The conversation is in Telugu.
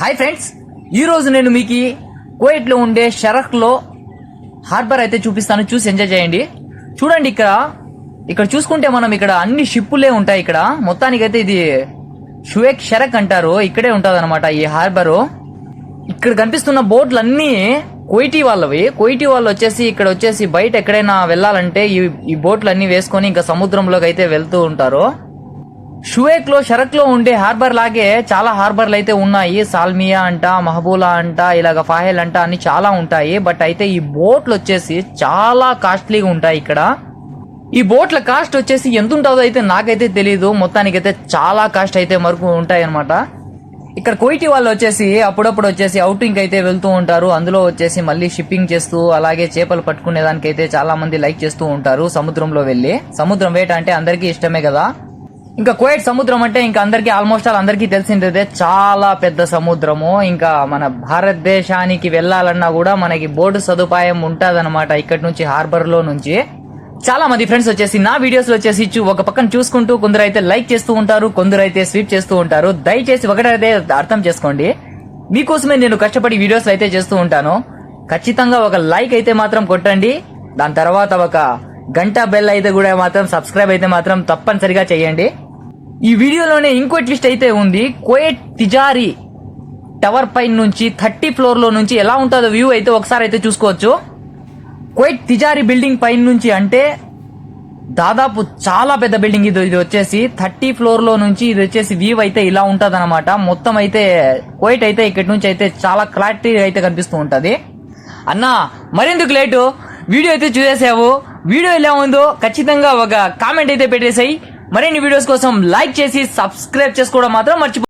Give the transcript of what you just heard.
హాయ్ ఫ్రెండ్స్ ఈ రోజు నేను మీకు కోయట్లో ఉండే షరక్లో హార్బర్ అయితే చూపిస్తాను. చూసి ఎంజాయ్ చేయండి. చూడండి ఇక్కడ ఇక్కడ చూసుకుంటే మనం ఇక్కడ అన్ని షిప్పులే ఉంటాయి ఇక్కడ. మొత్తానికైతే ఇది షుయేక్ షరక్ అంటారు. ఇక్కడే ఉంటుంది ఈ హార్బరు ఇక్కడ కనిపిస్తున్న బోట్లు అన్నీ కోయిటీ వాళ్ళవి. కోయిటీ వాళ్ళు వచ్చేసి ఇక్కడ వచ్చేసి బయట ఎక్కడైనా వెళ్ళాలంటే ఈ ఈ బోట్లు అన్నీ వేసుకొని ఇంకా సముద్రంలోకి అయితే వెళ్తూ ఉంటారు. షువేక్లో షరక్లో ఉండే హార్బర్ లాగే చాలా హార్బర్లు అయితే ఉన్నాయి. సాల్మియా అంట మహబూలా అంట ఇలాగ ఫాహెల్ అంట అన్ని చాలా ఉంటాయి. బట్ అయితే ఈ బోట్లు వచ్చేసి చాలా కాస్ట్లీగా ఉంటాయి ఇక్కడ. ఈ బోట్ల కాస్ట్ వచ్చేసి ఎంత ఉంటుందో అయితే నాకైతే తెలియదు మొత్తానికైతే చాలా కాస్ట్ అయితే మరకు ఉంటాయి అనమాట ఇక్కడ కోయిటి వాళ్ళు వచ్చేసి అప్పుడప్పుడు వచ్చేసి అవుటింగ్ అయితే వెళ్తూ ఉంటారు. అందులో వచ్చేసి మళ్ళీ షిప్పింగ్ చేస్తూ అలాగే చేపలు పట్టుకునే దానికైతే చాలా మంది లైక్ చేస్తూ ఉంటారు. సముద్రంలో వెళ్ళి. సముద్రం వేట అంటే అందరికీ ఇష్టమే కదా. ఇంకా కోయట్ సముద్రం అంటే ఇంకా అందరికీ ఆల్మోస్ట్ ఆల్ అందరికీ తెలిసిందే. చాలా పెద్ద సముద్రము. ఇంకా మన భారతదేశానికి వెళ్ళాలన్నా కూడా మనకి బోర్డు సదుపాయం ఉంటుందన్నమాట ఇక్కడ నుంచి హార్బర్లో నుంచి. చాలా మంది ఫ్రెండ్స్ వచ్చేసి నా వీడియోస్లో వచ్చేసి చూ- ఒక పక్కన చూసుకుంటూ కొందరు అయితే లైక్ చేస్తూ ఉంటారు కొందరు అయితే స్వీప్ చేస్తూ ఉంటారు. దయచేసి ఒకటైతే అర్థం చేసుకోండి. మీకోసమే నేను కష్టపడి వీడియోస్ అయితే చేస్తూ ఉంటాను. ఖచ్చితంగా ఒక లైక్ అయితే మాత్రం కొట్టండి. దాని తర్వాత ఒక గంట బెల్ అయితే కూడా మాత్రం సబ్స్క్రైబ్ అయితే మాత్రం తప్పనిసరిగా చేయండి. ఈ వీడియోలోనే ఇంకో ట్విస్ట్ అయితే ఉంది. కోయట్ తిజారి టవర్ పైన నుంచి థర్టీ ఫ్లోర్లో నుంచి ఎలా ఉంటుందో వ్యూ అయితే ఒకసారి అయితే చూసుకోవచ్చు. కోయట్ తిజారి బిల్డింగ్ పైన నుంచి అంటే దాదాపు చాలా పెద్ద బిల్డింగ్ ఇది ఇది వచ్చేసి థర్టీ ఫ్లోర్లో నుంచి ఇది వచ్చేసి వ్యూ అయితే ఇలా ఉంటది మొత్తం అయితే కోయిట్ అయితే ఇక్కడి నుంచి అయితే చాలా క్లారిటీ అయితే కనిపిస్తూ ఉంటది. అన్న మరెందుకు లేటు? వీడియో అయితే చూసేసావు. వీడియో ఎలా ఉందో ఖచ్చితంగా ఒక కామెంట్ అయితే పెట్టేసాయి. మరిన్ని వీడియోస్ కోసం లైక్ చేసి సబ్స్క్రైబ్ చేసుకోవడం మాత్రం మర్చిపో